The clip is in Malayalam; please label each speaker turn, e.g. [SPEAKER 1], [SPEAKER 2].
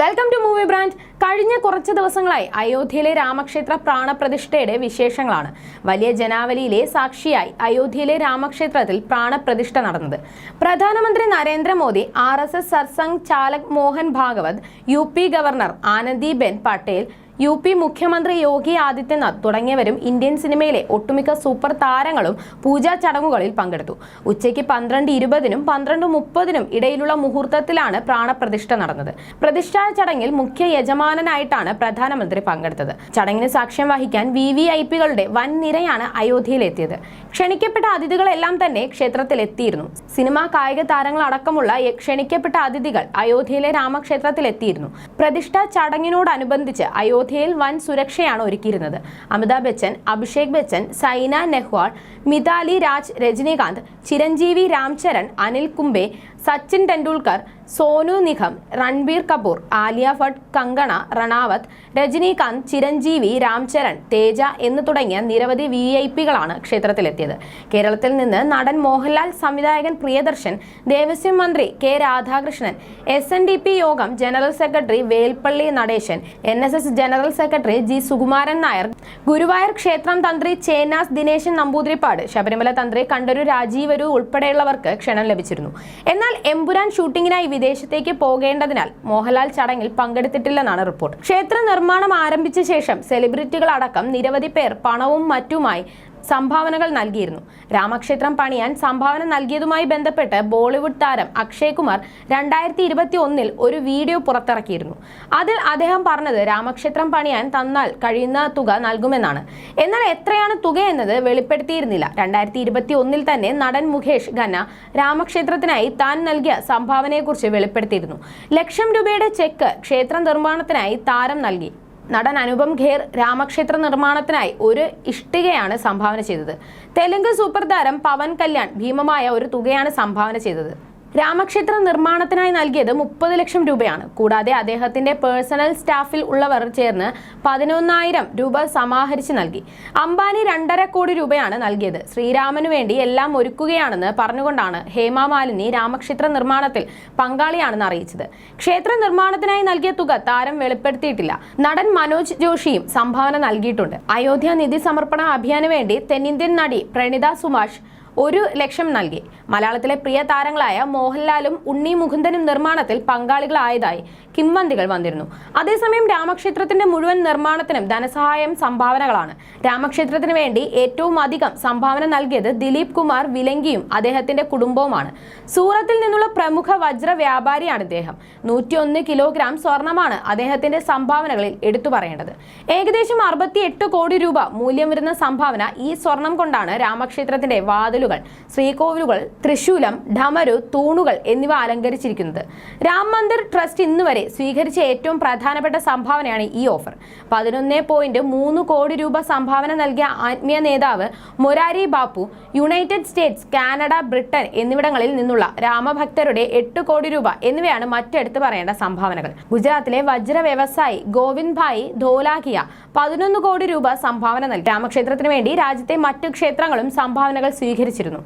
[SPEAKER 1] വെൽക്കം ടു മൂവി ബ്രാൻഡ് കഴിഞ്ഞ കുറച്ച് ദിവസങ്ങളായി അയോധ്യയിലെ രാമക്ഷേത്ര പ്രാണപ്രതിഷ്ഠയുടെ വിശേഷങ്ങളാണ്. വലിയ ജനാവലിയിലെ സാക്ഷിയായി അയോധ്യയിലെ രാമക്ഷേത്രത്തിൽ പ്രാണപ്രതിഷ്ഠ നടന്നത്. പ്രധാനമന്ത്രി Narendra Modi R S S Sarsangh chalak Mohan Bhagwat U P governor Anandiben Patel U P മുഖ്യമന്ത്രി യോഗി ആദിത്യനാഥ് തുടങ്ങിയവരും ഇന്ത്യൻ സിനിമയിലെ ഒട്ടുമിക്ക സൂപ്പർ താരങ്ങളും പൂജാ ചടങ്ങുകളിൽ പങ്കെടുത്തു. ഉച്ചയ്ക്ക് പന്ത്രണ്ട് ഇരുപതിനും പന്ത്രണ്ട് മുപ്പതിനും ഇടയിലുള്ള മുഹൂർത്തത്തിലാണ് പ്രാണപ്രതിഷ്ഠ നടന്നത്. പ്രതിഷ്ഠാ ചടങ്ങിൽ മുഖ്യ യജമാനനായിട്ടാണ് പ്രധാനമന്ത്രി പങ്കെടുത്തത്. ചടങ്ങിന് സാക്ഷ്യം വഹിക്കാൻ വി വി ഐ പികളുടെ വൻ നിരയാണ് അയോധ്യയിലെത്തിയത്. ക്ഷണിക്കപ്പെട്ട അതിഥികളെല്ലാം തന്നെ ക്ഷേത്രത്തിൽ എത്തിയിരുന്നു സിനിമാ കായിക താരങ്ങളടക്കമുള്ള ക്ഷണിക്കപ്പെട്ട അതിഥികൾ അയോധ്യയിലെ രാമക്ഷേത്രത്തിലെത്തിയിരുന്നു. പ്രതിഷ്ഠാ ചടങ്ങിനോടനുബന്ധിച്ച് അയോധ്യയിൽ വൻ സുരക്ഷയാണ് ഒരുക്കിയിരുന്നത്. അമിതാഭ് ബച്ചൻ അഭിഷേക് ബച്ചൻ സൈന നെഹ്വാൾ മിതാലി രാജ് രജനീകാന്ത് ചിരഞ്ജീവി രാംചരൺ അനിൽ കുംബെ സച്ചിൻ ടെണ്ടുൽക്കർ സോനു നിഖം രൺബീർ കപൂർ ആലിയ ഭട്ട് കങ്കണ റണാവത്ത് രജനീകാന്ത് ചിരഞ്ജീവി രാംചരൺ തേജ എന്ന് തുടങ്ങിയ നിരവധി വി ഐ പികളാണ് ക്ഷേത്രത്തിലെത്തിയത്. കേരളത്തിൽ നിന്ന് നടൻ മോഹൻലാൽ സംവിധായകൻ പ്രിയദർശൻ ദേവസ്വം മന്ത്രി K Radhakrishnan S N D P Yogam general secretary Vellappally Natesan N S S general secretary G Sukumaran Nair Guruvayur ക്ഷേത്രം തന്ത്രി ചേനാസ് ദിനേശൻ നമ്പൂതിരിപ്പാട് ശബരിമല തന്ത്രി കണ്ടൊരു രാജീവരു ഉൾപ്പെടെയുള്ളവർക്ക് ക്ഷണം ലഭിച്ചിരുന്നു. എന്നാൽ എമ്പുരാൻ ഷൂട്ടിങ്ങിനായി വിദേശത്തേക്ക് പോകേണ്ടതിനാൽ മോഹൻലാൽ ചടങ്ങിൽ പങ്കെടുത്തിട്ടില്ലെന്നാണ് റിപ്പോർട്ട്. ക്ഷേത്ര നിർമ്മാണം ആരംഭിച്ച ശേഷം സെലിബ്രിറ്റികളടക്കം നിരവധി പേർ പണവും മറ്റുമായി സംഭാവനകൾ നൽകിയിരുന്നു. രാമക്ഷേത്രം പണിയാൻ സംഭാവന നൽകിയതുമായി ബന്ധപ്പെട്ട് ബോളിവുഡ് താരം അക്ഷയ് കുമാർ രണ്ടായിരത്തി ഇരുപത്തി ഒന്നിൽ ഒരു വീഡിയോ പുറത്തിറക്കിയിരുന്നു. അതിൽ അദ്ദേഹം പറഞ്ഞത് രാമക്ഷേത്രം പണിയാൻ തന്നാൽ കഴിയുന്ന തുക നൽകുമെന്നാണ്. എന്നാൽ എത്രയാണ് തുക എന്നത് വെളിപ്പെടുത്തിയിരുന്നില്ല. രണ്ടായിരത്തി ഇരുപത്തി ഒന്നിൽ തന്നെ നടൻ മുകേഷ് ഖന്ന രാമക്ഷേത്രത്തിനായി താൻ നൽകിയ സംഭാവനയെക്കുറിച്ച് വെളിപ്പെടുത്തിയിരുന്നു. ലക്ഷം രൂപയുടെ ചെക്ക് ക്ഷേത്ര നിർമ്മാണത്തിനായി താരം നൽകി. നടൻ അനുപം ഖേർ രാമക്ഷേത്ര നിർമ്മാണത്തിനായി ഒരു ഇഷ്ടികയാണ് സംഭാവന ചെയ്തത്. തെലുങ്ക് സൂപ്പർ താരം പവൻ കല്യാൺ ഭീമമായ ഒരു തുകയാണ് സംഭാവന ചെയ്തത്. രാമക്ഷേത്ര നിർമ്മാണത്തിനായി നൽകിയത് മുപ്പത് ലക്ഷം രൂപയാണ്. കൂടാതെ അദ്ദേഹത്തിന്റെ പേഴ്സണൽ സ്റ്റാഫിൽ ഉള്ളവർ ചേർന്ന് പതിനൊന്നായിരം രൂപ സമാഹരിച്ച് നൽകി. അംബാനി രണ്ടര കോടി രൂപയാണ് നൽകിയത്. ശ്രീരാമനു വേണ്ടി എല്ലാം ഒരുക്കുകയാണെന്ന് പറഞ്ഞുകൊണ്ടാണ് ഹേമ മാലിനി രാമക്ഷേത്ര നിർമ്മാണത്തിൽ പങ്കാളിയാണെന്ന് അറിയിച്ചത്. ക്ഷേത്ര നിർമ്മാണത്തിനായി നൽകിയ തുക താരം വെളിപ്പെടുത്തിയിട്ടില്ല. നടൻ മനോജ് ജോഷിയും സംഭാവന നൽകിയിട്ടുണ്ട്. അയോധ്യ നിധി സമർപ്പണ അഭിയാന് വേണ്ടി തെന്നിന്ത്യൻ നടി പ്രണിത സുഭാഷ് ഒരു ലക്ഷം നൽകി. മലയാളത്തിലെ പ്രിയ താരങ്ങളായ മോഹൻലാലും ഉണ്ണി മുകുന്ദനും നിർമ്മാണത്തിൽ പങ്കാളികളായതായി കിംവന്തികൾ വന്നിരുന്നു. അതേസമയം രാമക്ഷേത്രത്തിന്റെ മുഴുവൻ നിർമ്മാണത്തിനും ധനസഹായം സംഭാവനകളാണ്. രാമക്ഷേത്രത്തിന് വേണ്ടി ഏറ്റവും അധികം സംഭാവന നൽകിയത് ദിലീപ് കുമാർ വിലങ്കിയും അദ്ദേഹത്തിന്റെ കുടുംബവുമാണ്. സൂറത്തിൽ നിന്നുള്ള പ്രമുഖ വജ്ര വ്യാപാരിയാണ് ഇദ്ദേഹം. നൂറ്റിയൊന്ന് കിലോഗ്രാം സ്വർണമാണ് അദ്ദേഹത്തിന്റെ സംഭാവനകളിൽ എടുത്തു പറയേണ്ടത്. ഏകദേശം അറുപത്തി എട്ട് കോടി രൂപ മൂല്യം വരുന്ന സംഭാവന ഈ സ്വർണം കൊണ്ടാണ് രാമക്ഷേത്രത്തിന്റെ വാതിലുകൾ ശ്രീകോവിലുകൾ തൃശൂലം ഡമരു തൂണുകൾ എന്നിവ അലങ്കരിച്ചിരിക്കുന്നത്. രാം മന്ദിർ ട്രസ്റ്റ് ഇന്ന് വരെ സ്വീകരിച്ച ഏറ്റവും പ്രധാനപ്പെട്ട സംഭാവനയാണ് ഈ ഓഫർ. പതിനൊന്ന് പോയിന്റ് മൂന്ന് കോടി രൂപ സംഭാവന നൽകിയ ആത്മീയ നേതാവ് Morari Bapu United States Canada Britain എന്നിവിടങ്ങളിൽ നിന്നുള്ള രാമഭക്തരുടെ എട്ട് കോടി രൂപ എന്നിവയാണ് മറ്റെടുത്ത് പറയേണ്ട സംഭാവനകൾ. ഗുജറാത്തിലെ വജ്ര വ്യവസായി ഗോവിന്ദ് ഭായ് ധോലാഖിയ പതിനൊന്ന് കോടി രൂപ സംഭാവന നൽകി. രാമക്ഷേത്രത്തിന് വേണ്ടി രാജ്യത്തെ മറ്റു ക്ഷേത്രങ്ങളും സംഭാവനകൾ സ്വീകരിച്ചിരുന്നു.